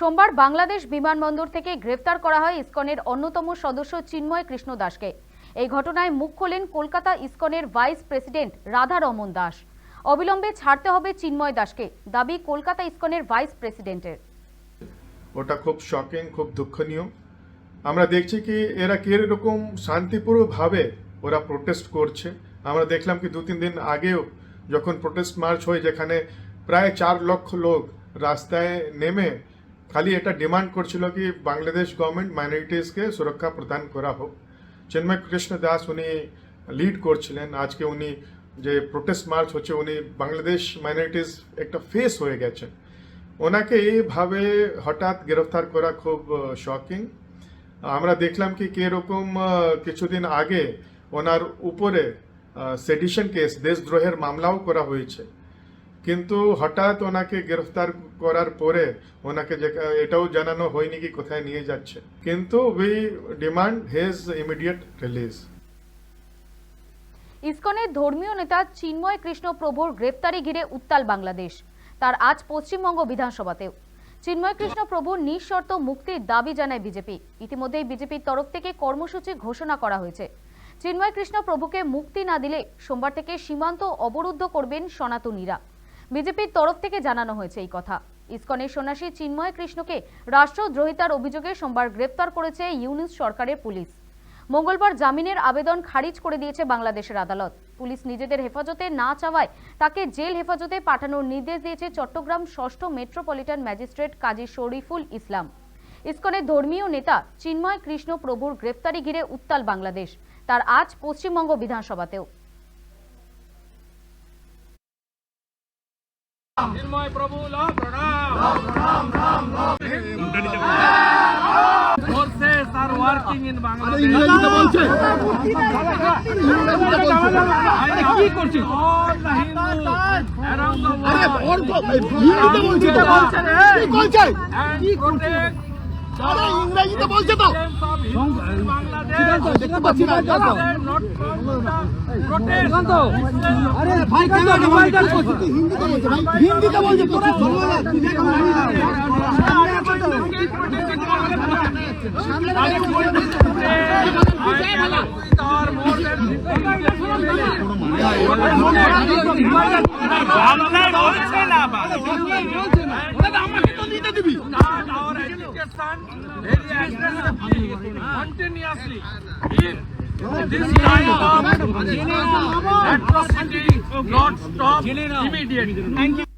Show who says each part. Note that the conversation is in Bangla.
Speaker 1: সোমবার বাংলাদেশ বিমানবন্দর থেকে গ্রেফতার করা হয় ইসকনের অন্যতম সদস্য চিন্ময় কৃষ্ণ দাসকে। এই ঘটনায় মুখ খোলেন কলকাতা ইসকনের ভাইস প্রেসিডেন্ট রাধা রমন দাস। অবিলম্বে ছাড়তে হবে চিন্ময় দাসকে, দাবি কলকাতা ইসকনের ভাইস প্রেসিডেন্টের।
Speaker 2: ওটা খুব শকিং খুব দুঃখনীয়। আমরা দেখছি কি এরা কীরকম শান্তিপূর্ণভাবে ওরা প্রোটেস্ট করছে। আমরা দেখলাম কি দু তিন দিন আগেও যখন প্রোটেস্ট মার্চ হয়, যেখানে প্রায় চার লক্ষ লোক রাস্তায় নেমে খালি এটা ডিমান্ড করছিল কি বাংলাদেশ গভর্নমেন্ট মাইনরিটিসকে সুরক্ষা প্রদান করা হোক। চিন্ময় কৃষ্ণ দাস উনি লিড করছিলেন। আজকে উনি যে প্রোটেস্ট মার্চ হচ্ছে, উনি বাংলাদেশ মাইনরিটিস একটা ফেস হয়ে গেছেন। ওনাকে এইভাবে হঠাৎ গ্রেফতার করা খুব শকিং আমরা দেখলাম কি কীরকম কিছুদিন আগে ওনার উপরে সেডিশন কেস দেশদ্রোহের মামলাও করা হয়েছে। কিন্তু হঠাৎ ওনাকে গ্রেফতার করার পরে ওনাকে এটাও জানানো হয়নি কি কোথায় নিয়ে যাচ্ছে। কিন্তু we demand his immediate release
Speaker 1: ইসকনের ধর্মীয় নেতা চিন্ময় কৃষ্ণ প্রভুর গ্রেফতারি ঘিরে উত্তাল বাংলাদেশ। তার আজ পশ্চিমবঙ্গ বিধানসভাতেও। চিন্ময় কৃষ্ণ প্রভুর নিঃশর্ত মুক্তির দাবি জানায় বিজেপি। ইতিমধ্যেই বিজেপির তরফ থেকে কর্মসূচি ঘোষণা করা হয়েছে। চিন্ময় কৃষ্ণ প্রভুকে মুক্তি না দিলে সোমবার থেকে সীমান্ত অবরুদ্ধ করবেন সনাতনীরা। বিজেপির তরফ থেকে জানানো হয়েছে এই কথা। ইসকনের সন্ন্যাসী চিন্ময় কৃষ্ণকে রাষ্ট্রদ্রোহিতার অভিযোগে সোমবার গ্রেপ্তার করেছে ইউনিস সরকারের পুলিশ। মঙ্গলবার জামিনের আবেদন খারিজ করে দিয়েছে বাংলাদেশের আদালত। পুলিশ নিজেদের হেফাজতে না চাওয়ায় তাকে জেল হেফাজতে পাঠানোর নির্দেশ দিয়েছে চট্টগ্রাম ষষ্ঠ মেট্রোপলিটন ম্যাজিস্ট্রেট কাজী শরীফুল ইসলাম। ইসকনের ধর্মীয় নেতা চিন্ময় কৃষ্ণ প্রভুর গ্রেফতারি ঘিরে উত্তাল বাংলাদেশ। তার আজ পশ্চিমবঙ্গ বিধানসভাতেও।
Speaker 3: চিন্ময় প্রভু লো প্রণাম.
Speaker 4: ইংরেজিতে বলছে
Speaker 3: কি করছিস? All the Hindus
Speaker 4: আরে ওর তো ইংরেজিতে বলছে কি
Speaker 3: protect
Speaker 4: আরে ইংরেজিতে বলছে তো. আরে ভাই কেন হিন্দিতে বলছে হিন্দিতে
Speaker 3: continuously. If this kind of atrocity not stop immediately.